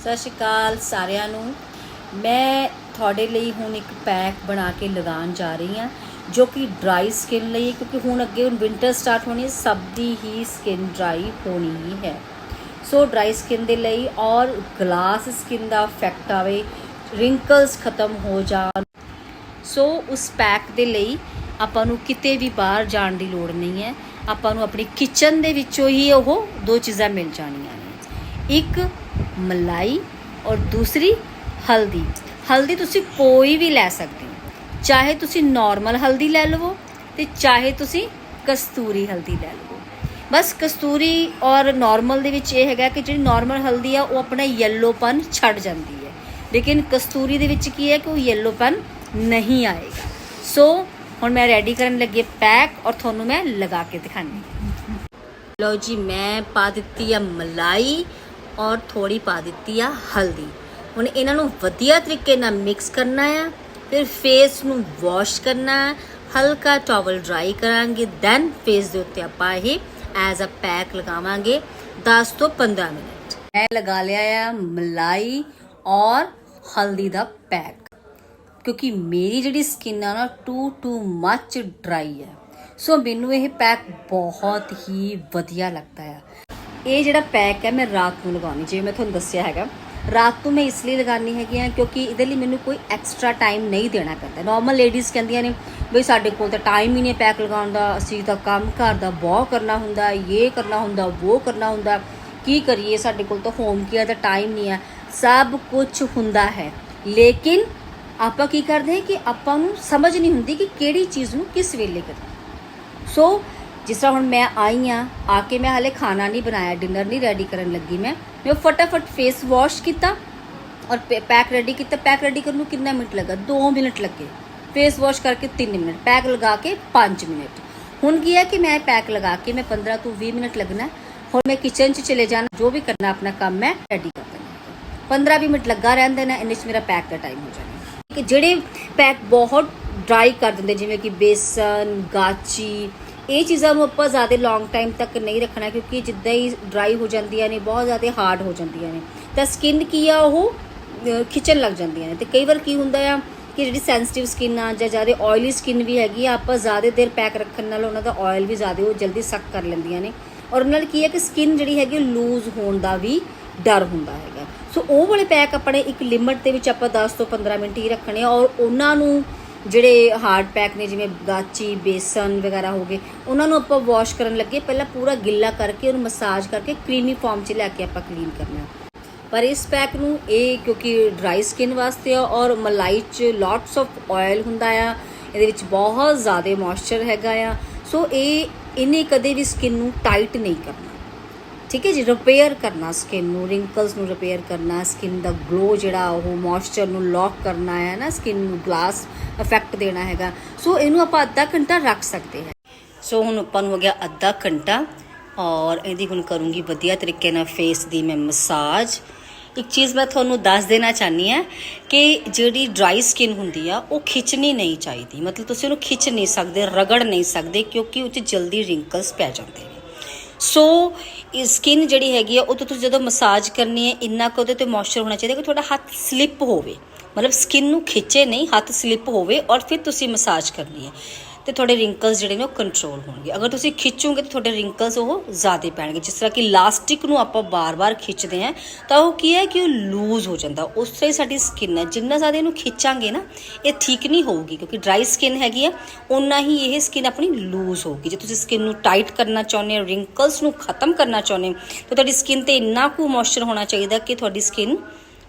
ਸਤਿ ਸ਼੍ਰੀ ਅਕਾਲ ਸਾਰਿਆਂ ਨੂੰ। ਮੈਂ ਤੁਹਾਡੇ ਲਈ ਹੁਣ ਇੱਕ ਪੈਕ ਬਣਾ ਕੇ ਲਗਾਉਣ ਜਾ ਰਹੀ ਹਾਂ, ਜੋ ਕਿ ਡਰਾਈ ਸਕਿਨ ਲਈ, ਕਿਉਂਕਿ ਹੁਣ ਅੱਗੇ ਹੁਣ ਵਿੰਟਰ ਸਟਾਰਟ ਹੋਣੀ ਸਭ ਦੀ ਹੀ ਸਕਿਨ ਡਰਾਈ ਹੋਣੀ ਹੀ। ਹੈ ਸੋ ਡਰਾਈ ਸਕਿਨ ਦੇ ਲਈ ਔਰ ਗਲਾਸ ਸਕਿਨ ਦਾ ਇਫੈਕਟ ਆਵੇ ਰਿੰਕਲਸ ਖਤਮ ਹੋ ਜਾਣ। ਸੋ ਉਸ ਪੈਕ ਦੇ ਲਈ ਆਪਾਂ ਨੂੰ ਕਿਤੇ ਵੀ ਬਾਹਰ ਜਾਣ ਦੀ ਲੋੜ ਨਹੀਂ ਹੈ। ਆਪਾਂ ਨੂੰ ਆਪਣੀ ਕਿਚਨ ਦੇ ਵਿੱਚੋਂ ਹੀ ਉਹ ਦੋ ਚੀਜ਼ਾਂ ਮਿਲ ਜਾਣੀਆਂ ਨੇ। ਇੱਕ ਮਲਾਈ ਔਰ ਦੂਸਰੀ ਹਲਦੀ। ਹਲਦੀ ਤੁਸੀਂ ਕੋਈ ਵੀ ਲੈ ਸਕਦੇ ਹੋ। ਚਾਹੇ ਤੁਸੀਂ ਨਾਰਮਲ ਹਲਦੀ ਲੈ ਲਵੋ ਤੇ ਚਾਹੇ ਤੁਸੀਂ ਕਸਤੂਰੀ ਹਲਦੀ ਲੈ ਲਵੋ। ਬਸ ਕਸਤੂਰੀ ਔਰ ਨਾਰਮਲ ਦੇ ਵਿੱਚ ਇਹ ਹੈਗਾ ਕਿ ਜਿਹੜੀ ਨਾਰਮਲ ਹਲਦੀ ਆ, ਉਹ ਆਪਣਾ ਯੈਲੋਪਨ ਛੱਡ ਜਾਂਦੀ ਹੈ। ਲੇਕਿਨ ਕਸਤੂਰੀ ਦੇ ਵਿੱਚ ਕੀ ਹੈ ਕਿ ਉਹ ਯੈਲੋਪਨ ਨਹੀਂ ਆਏਗਾ। ਸੋ ਹੁਣ ਮੈਂ ਰੈਡੀ ਕਰਨ ਲੱਗੀ ਪੈਕ ਔਰ ਤੁਹਾਨੂੰ ਮੈਂ ਲਗਾ ਕੇ ਦਿਖਾਣੀ ਲਓ ਜੀ, ਮੈਂ ਪਾ ਦਿੱਤੀ ਆ ਮਲਾਈ ਔਰ ਥੋੜੀ ਪਾ ਦਿੱਤੀ ਆ ਹਲਦੀ। ਹੁਣ ਇਹਨਾਂ ਨੂੰ ਵਧੀਆ ਤਰੀਕੇ ਨਾਲ ਮਿਕਸ ਕਰਨਾ ਆ, ਫਿਰ ਫੇਸ ਨੂੰ ਵਾਸ਼ ਕਰਨਾ ਹੈ ਹਲਕਾ ਟਾਵਲ ਡਰਾਈ ਕਰਾਂਗੇ ਦੈਨ ਫੇਸ ਦੇ ਉੱਤੇ ਆਪਾਂ ਇਹ ਐਜ਼ ਅ ਪੈਕ ਲਗਾਵਾਂਗੇ 10 ਤੋਂ 15 ਮਿੰਟ। ਮੈਂ ਲਗਾ ਲਿਆ ਆ ਮਲਾਈ ਔਰ ਹਲਦੀ ਦਾ ਪੈਕ ਕਿਉਂਕਿ ਮੇਰੀ ਜਿਹੜੀ ਸਕਿਨ ਆ ਨਾ ਟੂ ਟੂ ਮੱਚ ਡਰਾਈ ਹੈ ਸੋ ਮੈਨੂੰ ਇਹ ਪੈਕ ਬਹੁਤ ਹੀ ਵਧੀਆ ਲੱਗਦਾ ਆ। ਇਹ ਜਿਹੜਾ ਪੈਕ ਹੈ, ਮੈਂ ਰਾਤ ਨੂੰ ਲਗਾਉਣੀ, ਜਿਵੇਂ ਮੈਂ ਤੁਹਾਨੂੰ ਦੱਸਿਆ ਹੈਗਾ। ਰਾਤ ਨੂੰ ਮੈਂ ਇਸ ਲਈ ਲਗਾਉਣੀ ਹੈਗੀ ਆ ਕਿਉਂਕਿ ਇਹਦੇ ਲਈ ਮੈਨੂੰ ਕੋਈ ਐਕਸਟਰਾ ਟਾਈਮ ਨਹੀਂ ਦੇਣਾ ਪੈਂਦਾ। ਨਾਰਮਲ ਲੇਡੀਜ਼ ਕਹਿੰਦੀਆਂ ਨੇ ਬਈ ਸਾਡੇ ਕੋਲ ਤਾਂ ਟਾਈਮ ਹੀ ਨਹੀਂ ਪੈਕ ਲਗਾਉਣ ਦਾ, ਅਸੀਂ ਤਾਂ ਕੰਮ, ਘਰ ਦਾ ਬਹੁਤ ਕਰਨਾ ਹੁੰਦਾ, ਇਹ ਕਰਨਾ ਹੁੰਦਾ, ਉਹ ਕਰਨਾ ਹੁੰਦਾ। ਕੀ ਕਰੀਏ, ਸਾਡੇ ਕੋਲ ਤਾਂ ਹੋਮ ਕੇਅਰ ਦਾ ਟਾਈਮ ਨਹੀਂ ਹੈ। ਸਭ ਕੁਝ ਹੁੰਦਾ ਹੈ। ਲੇਕਿਨ ਆਪਾਂ ਕੀ ਕਰਦੇ ਹਾਂ ਕਿ ਆਪਾਂ ਨੂੰ ਸਮਝ ਨਹੀਂ ਹੁੰਦੀ ਕਿ ਕਿਹੜੀ ਚੀਜ਼ ਨੂੰ ਕਿਸ ਵੇਲੇ ਕਰਨਾ। ਸੋ ਜਿਸ ਤਰ੍ਹਾਂ ਹੁਣ ਮੈਂ ਆਈ ਆ ਆ ਕੇ ਮੈਂ ਹਾਲੇ ਖਾਣਾ ਨਹੀਂ ਬਣਾਇਆ ਡਿਨਰ ਨਹੀਂ ਰੈਡੀ ਕਰਨ ਲੱਗੀ ਮੈਂ। ਮੈਂ ਫਟਾਫਟ ਫੇਸ ਵਾਸ਼ ਕੀਤਾ ਔਰ ਪੈਕ ਰੈਡੀ ਕੀਤਾ। ਪੈਕ ਰੈਡੀ ਕਰਨ ਨੂੰ ਕਿੰਨਾ ਮਿੰਟ ਲੱਗਾ? 2 ਮਿੰਟ ਲੱਗੇ। ਫੇਸ ਵਾਸ਼ ਕਰਕੇ 3 ਮਿੰਟ ਪੈਕ ਲਗਾ ਕੇ 5 ਮਿੰਟ। ਹੁਣ ਕੀ ਹੈ ਕਿ ਮੈਂ ਪੈਕ ਲਗਾ ਕੇ ਮੈਂ 15 ਤੋਂ 20 ਮਿੰਟ ਲੱਗਣਾ ਹੁਣ ਮੈਂ ਕਿਚਨ 'ਚ ਚਲੇ ਜਾਣਾ, ਜੋ ਵੀ ਕਰਨਾ ਆਪਣਾ ਕੰਮ ਮੈਂ ਰੈਡੀ ਕਰ ਦੇਣਾ। 15-20 ਮਿੰਟ ਲੱਗਾ ਰਹਿੰਦੇ ਨਾ, ਇੰਨੇ 'ਚ ਮੇਰਾ ਪੈਕ ਦਾ ਟਾਈਮ ਹੋ ਜਾਣਾ। ਕਿ ਜਿਹੜੇ ਪੈਕ ਬਹੁਤ ਡਰਾਈ ਕਰ ਦਿੰਦੇ, ਜਿਵੇਂ ਕਿ ਬੇਸਨ, ਗਾਚੀ ਇਹ ਚੀਜ਼ਾਂ ਨੂੰ ਆਪਾਂ ਜ਼ਿਆਦਾ ਲੌਂਗ ਟਾਈਮ ਤੱਕ ਨਹੀਂ ਰੱਖਣਾ ਕਿਉਂਕਿ ਜਿੱਦਾਂ ਹੀ ਡਰਾਈ ਹੋ ਜਾਂਦੀਆਂ ਨੇ ਬਹੁਤ ਜ਼ਿਆਦਾ ਹਾਰਡ ਹੋ ਜਾਂਦੀਆਂ ਨੇ। ਤਾਂ ਸਕਿਨ ਕੀ ਆ ਉਹ ਅਹ, ਖਿੱਚਣ ਲੱਗ ਜਾਂਦੀਆਂ ਨੇ। ਤੇ ਕਈ ਵਾਰ ਕੀ ਹੁੰਦਾ ਆ ਕਿ ਜਿਹੜੀ ਸੈਂਸਿਟਿਵ ਸਕਿਨ ਆ ਜਾਂ ਜ਼ਿਆਦਾ ਆਇਲੀ ਸਕਿਨ ਵੀ ਹੈਗੀ ਆ ਆਪਾਂ ਜ਼ਿਆਦਾ ਦੇਰ ਪੈਕ ਰੱਖਣ ਨਾਲ ਉਹਨਾਂ ਦਾ ਆਇਲ ਵੀ ਜ਼ਿਆਦਾ ਉਹ ਜਲਦੀ ਸਕ ਕਰ ਲੈਂਦੀਆਂ ਨੇ। ਔਰ ਉਹਨਾਂ ਨਾਲ ਕੀ ਹੈ ਕਿ ਸਕਿਨ ਜਿਹੜੀ ਹੈਗੀ ਲੂਜ਼ ਹੋਣ ਦਾ ਵੀ ਡਰ ਹੁੰਦਾ ਹੈਗਾ। ਸੋ ਉਹ ਵਾਲੇ ਪੈਕ ਆਪਣੇ ਇੱਕ ਲਿਮਟ ਦੇ ਵਿੱਚ ਆਪਾਂ 10 ਤੋਂ 15 ਮਿੰਟ ਹੀ ਰੱਖਣੇ ਆ ਔਰ ਉਹਨਾਂ ਨੂੰ ਜਿਹੜੇ ਹਾਰਡ ਪੈਕ ਨੇ, ਜਿਵੇਂ ਗਾਚੀ ਬੇਸਨ ਵਗੈਰਾ ਹੋ ਗਏ, ਉਹਨਾਂ ਨੂੰ ਆਪਾਂ ਵਾਸ਼ ਕਰਨ ਲੱਗੇ। ਪਹਿਲਾਂ ਪੂਰਾ ਗਿੱਲਾ ਕਰਕੇ ਉਹਨੂੰ ਮਸਾਜ ਕਰਕੇ ਕਰੀਮੀ ਫਾਰਮ 'ਚ ਲੈ ਕੇ ਆਪਾਂ ਕਲੀਨ ਕਰਨਾ। ਪਰ ਇਸ ਪੈਕ ਨੂੰ ਇਹ ਕਿਉਂਕਿ ਡਰਾਈ ਸਕਿਨ ਵਾਸਤੇ ਆ ਔਰ ਮਲਾਈ 'ਚ ਲੋਟਸ ਆਫ ਆਇਲ ਹੁੰਦਾ ਆ, ਇਹਦੇ ਵਿੱਚ ਬਹੁਤ ਜ਼ਿਆਦਾ ਮੋਇਸਚਰ ਹੈਗਾ ਆ। ਸੋ ਇਹ, ਇਹਨੇ ਕਦੇ ਵੀ ਸਕਿਨ ਨੂੰ ਟਾਈਟ ਨਹੀਂ ਕਰਨਾ। ਠੀਕ ਹੈ ਜੀ ਰਿਪੇਅਰ ਕਰਨਾ ਸਕਿਨ ਨੂੰ ਰਿੰਕਲਸ ਨੂੰ ਰਿਪੇਅਰ ਕਰਨਾ ਸਕਿਨ ਦਾ ਗਲੋ ਜਿਹੜਾ ਉਹ ਮੋਇਸਚਰ ਨੂੰ ਲੌਕ ਕਰਨਾ ਹੈ ਨਾ ਸਕਿਨ ਨੂੰ ਗਲਾਸ ਇਫੈਕਟ ਦੇਣਾ ਹੈਗਾ। ਸੋ ਇਹਨੂੰ ਆਪਾਂ ਅੱਧਾ ਘੰਟਾ ਰੱਖ ਸਕਦੇ ਹਾਂ। ਸੋ ਹੁਣ ਆਪਾਂ ਨੂੰ ਹੋ ਗਿਆ ਅੱਧਾ ਘੰਟਾ ਔਰ ਇਹਦੀ ਹੁਣ ਕਰੂੰਗੀ ਵਧੀਆ ਤਰੀਕੇ ਨਾਲ ਫੇਸ ਦੀ ਮੈਂ ਮਸਾਜ ਇੱਕ ਚੀਜ਼ ਮੈਂ ਤੁਹਾਨੂੰ ਦੱਸ ਦੇਣਾ ਚਾਹਨੀ ਆ ਕਿ ਜਿਹੜੀ ਡਰਾਈ ਸਕਿਨ ਹੁੰਦੀ ਆ, ਉਹ ਖਿੱਚਣੀ ਨਹੀਂ ਚਾਹੀਦੀ। ਮਤਲਬ ਤੁਸੀਂ ਉਹਨੂੰ ਖਿੱਚ ਨਹੀਂ ਸਕਦੇ, ਰਗੜ ਨਹੀਂ ਸਕਦੇ, ਕਿਉਂਕਿ ਉਹ 'ਚ ਜਲਦੀ ਰਿੰਕਲਸ ਪੈ ਜਾਂਦੇ ਸੋ ਇਹ ਸਕਿਨ ਜਿਹੜੀ ਹੈਗੀ ਆ, ਉਹ ਤੋਂ ਤੁਸੀਂ ਜਦੋਂ ਮਸਾਜ ਕਰਨੀ ਹੈ, ਇੰਨਾ ਕੁ ਉਹਦੇ ਤੇ ਮੋਇਸਚਰ ਹੋਣਾ ਚਾਹੀਦਾ ਕਿ ਤੁਹਾਡਾ ਹੱਥ ਸਲਿੱਪ ਹੋਵੇ। ਮਤਲਬ ਸਕਿਨ ਨੂੰ ਖਿੱਚੇ ਨਹੀਂ, ਹੱਥ ਸਲਿੱਪ ਹੋਵੇ ਔਰ ਫਿਰ ਤੁਸੀਂ ਮਸਾਜ ਕਰਨੀ ਹੈ। ਤੇ ਤੁਹਾਡੇ ਰਿੰਕਲਸ ਜਿਹੜੇ ਨੇ ਉਹ ਕੰਟਰੋਲ ਹੋਣਗੇ। ਅਗਰ ਤੁਸੀਂ ਖਿੱਚੋਗੇ ਤਾਂ ਤੁਹਾਡੇ ਰਿੰਕਲਸ ਉਹ ਜ਼ਿਆਦਾ ਪੈਣਗੇ। ਜਿਸ ਤਰ੍ਹਾਂ ਕਿ ਲਾਸਟਿਕ ਨੂੰ ਆਪਾਂ ਬਾਰ-ਬਾਰ ਖਿੱਚਦੇ ਹਾਂ, ਤਾਂ ਉਹ ਕੀ ਹੈ ਕਿ ਉਹ ਲੂਜ਼ ਹੋ ਜਾਂਦਾ। ਉਸ ਤਰ੍ਹਾਂ ਹੀ ਸਾਡੀ ਸਕਿਨ ਹੈ। ਜਿੰਨਾ ਜ਼ਿਆਦਾ ਇਹਨੂੰ ਖਿੱਚਾਂਗੇ ਨਾ, ਇਹ ਠੀਕ ਨਹੀਂ ਹੋਊਗੀ, ਕਿਉਂਕਿ ਡਰਾਈ ਸਕਿਨ ਹੈਗੀ ਆ, ਓਨਾ ਹੀ ਇਹ ਸਕਿਨ ਆਪਣੀ ਲੂਜ਼ ਹੋਊਗੀ। ਜੇ ਤੁਸੀਂ ਸਕਿਨ ਨੂੰ ਟਾਈਟ ਕਰਨਾ ਚਾਹੁੰਦੇ ਹੋ ਰਿੰਕਲਸ ਨੂੰ ਖਤਮ ਕਰਨਾ ਚਾਹੁੰਦੇ ਹੋ, ਤਾਂ ਤੁਹਾਡੀ ਸਕਿਨ ਤੇ ਇੰਨਾ ਕੁ ਮੋਇਸਚਰ ਹੋਣਾ ਚਾਹੀਦਾ ਕਿ ਤੁਹਾਡੀ ਸਕਿਨ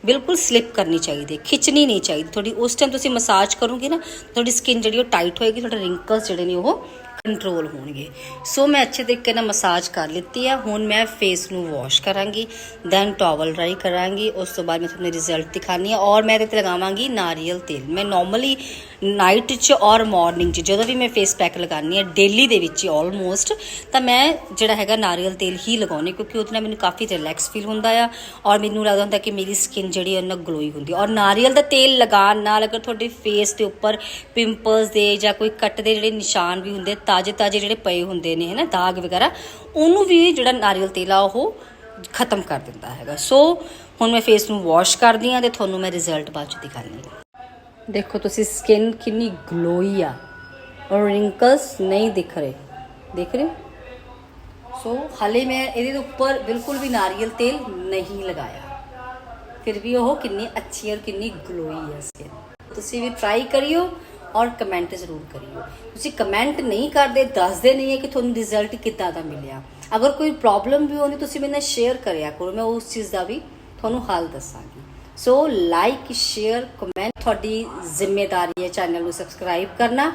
ਬਿਲਕੁਲ ਸਲਿਪ ਕਰਨੀ ਚਾਹੀਦੀ ਹੈ, ਖਿੱਚਣੀ ਨਹੀਂ ਚਾਹੀਦੀ। ਤੁਹਾਡੀ ਉਸ ਟਾਈਮ ਤੁਸੀਂ ਮਸਾਜ ਕਰੋਗੇ ਨਾ, ਤੁਹਾਡੀ ਸਕਿਨ ਜਿਹੜੀ ਉਹ ਟਾਈਟ ਹੋਏਗੀ, ਤੁਹਾਡੇ ਰਿੰਕਲਸ ਜਿਹੜੇ ਨੇ ਉਹ ਕੰਟਰੋਲ ਹੋਣਗੇ। ਸੋ ਮੈਂ ਅੱਛੇ ਤਰੀਕੇ ਨਾਲ ਮਸਾਜ ਕਰ ਲਿੱਤੀ ਆ। ਹੁਣ ਮੈਂ ਫੇਸ ਨੂੰ ਵਾਸ਼ ਕਰਾਂਗੀ ਦੈਨ ਟਾਵਲ ਡਰਾਈ ਕਰਾਂਗੀ, ਉਸ ਤੋਂ ਬਾਅਦ ਮੈਂ ਤੁਹਾਨੂੰ ਰਿਜ਼ਲਟ ਦਿਖਾਣੀ ਆ ਔਰ ਮੈਂ ਇਹਦੇ ਤੇ ਲਗਾਵਾਂਗੀ ਨਾਰੀਅਲ ਤੇਲ। ਮੈਂ ਨਾਰਮਲੀ ਨਾਈਟ 'ਚ ਔਰ ਮਾਰਨਿੰਗ 'ਚ, ਜਦੋਂ ਵੀ ਮੈਂ ਫੇਸ ਪੈਕ ਲਗਾਉਂਦੀ ਆ ਡੇਲੀ ਦੇ ਵਿੱਚ ਹੀ ਆਲਮੋਸਟ ਤਾਂ ਮੈਂ ਜਿਹੜਾ ਹੈਗਾ ਨਾਰੀਅਲ ਤੇਲ ਹੀ ਲਗਾਉਣੀ ਕਿਉਂਕਿ ਉਹਦੇ ਨਾਲ ਮੈਨੂੰ ਕਾਫੀ ਰਿਲੈਕਸ ਫੀਲ ਹੁੰਦਾ ਆ ਔਰ ਮੈਨੂੰ ਲੱਗਦਾ ਹੁੰਦਾ ਕਿ ਮੇਰੀ ਸਕਿਨ ਜਿਹੜੀ ਹੈ ਨਾ ਗਲੋਈ ਹੁੰਦੀ ਔਰ ਨਾਰੀਅਲ ਦਾ ਤੇਲ ਲਗਾਉਣ ਨਾਲ ਅਗਰ ਤੁਹਾਡੇ ਫੇਸ ਦੇ ਉੱਪਰ ਪਿੰਪਲਸ ਦੇ ਜਾਂ ਕੋਈ ਕੱਟ ਦੇ ਜਿਹੜੇ ਨਿਸ਼ਾਨ ਵੀ ਹੁੰਦੇ ਤਾਜ਼ੇ ਤਾਜ਼ੇ ਜਿਹੜੇ ਪਏ ਹੁੰਦੇ ਨੇ ਹੈ ਨਾ ਦਾਗ ਵਗੈਰਾ, ਉਹਨੂੰ ਵੀ ਜਿਹੜਾ ਨਾਰੀਅਲ ਤੇਲ ਆ, ਉਹ ਖਤਮ ਕਰ ਦਿੰਦਾ ਹੈਗਾ। ਸੋ ਹੁਣ ਮੈਂ ਫੇਸ ਨੂੰ ਵਾਸ਼ ਕਰਦੀ ਹਾਂ ਤੇ ਤੁਹਾਨੂੰ ਮੈਂ ਰਿਜ਼ਲਟ ਬਾਅਦ ਚ ਦਿਖਾਉਂਦੀ ਹਾਂ। ਦੇਖੋ ਤੁਸੀਂ ਸਕਿਨ ਕਿੰਨੀ ਗਲੋਈ ਆ। ਔਰ ਰਿੰਕਲਸ ਨਹੀਂ ਦਿਖ ਰਹੇ। ਦੇਖ ਰਹੇ ਹੋ? ਸੋ ਹਾਲੇ ਮੈਂ ਇਹਦੇ ਉੱਪਰ ਬਿਲਕੁਲ ਵੀ ਨਾਰੀਅਲ ਤੇਲ ਨਹੀਂ ਲਗਾਇਆ। ਫਿਰ ਵੀ ਉਹ ਕਿੰਨੀ ਅੱਛੀ ਔਰ ਕਿੰਨੀ ਗਲੋਈ ਹੈ ਸਕਿਨ ਤੁਸੀਂ ਵੀ ਟਰਾਈ ਕਰਿਓ ਔਰ ਕਮੈਂਟ ਜ਼ਰੂਰ ਕਰਿਓ। ਤੁਸੀਂ ਕਮੈਂਟ ਨਹੀਂ ਕਰਦੇ, ਦੱਸਦੇ ਨਹੀਂ ਹੈ ਕਿ ਤੁਹਾਨੂੰ ਰਿਜ਼ਲਟ ਕਿੱਦਾਂ ਦਾ ਮਿਲਿਆ। ਅਗਰ ਕੋਈ ਪ੍ਰੋਬਲਮ ਵੀ ਹੋਣੀ, ਤੁਸੀਂ ਮੇਰੇ ਨਾਲ ਸ਼ੇਅਰ ਕਰਿਆ ਕਰੋ। ਮੈਂ ਉਸ ਚੀਜ਼ ਦਾ ਵੀ ਤੁਹਾਨੂੰ ਹੱਲ ਦੱਸਾਂਗੀ। ਸੋ ਲਾਈਕ ਸ਼ੇਅਰ ਕਮੈਂਟ ਤੁਹਾਡੀ ਜ਼ਿੰਮੇਵਾਰੀ ਹੈ ਚੈਨਲ ਨੂੰ ਸਬਸਕ੍ਰਾਈਬ ਕਰਨਾ।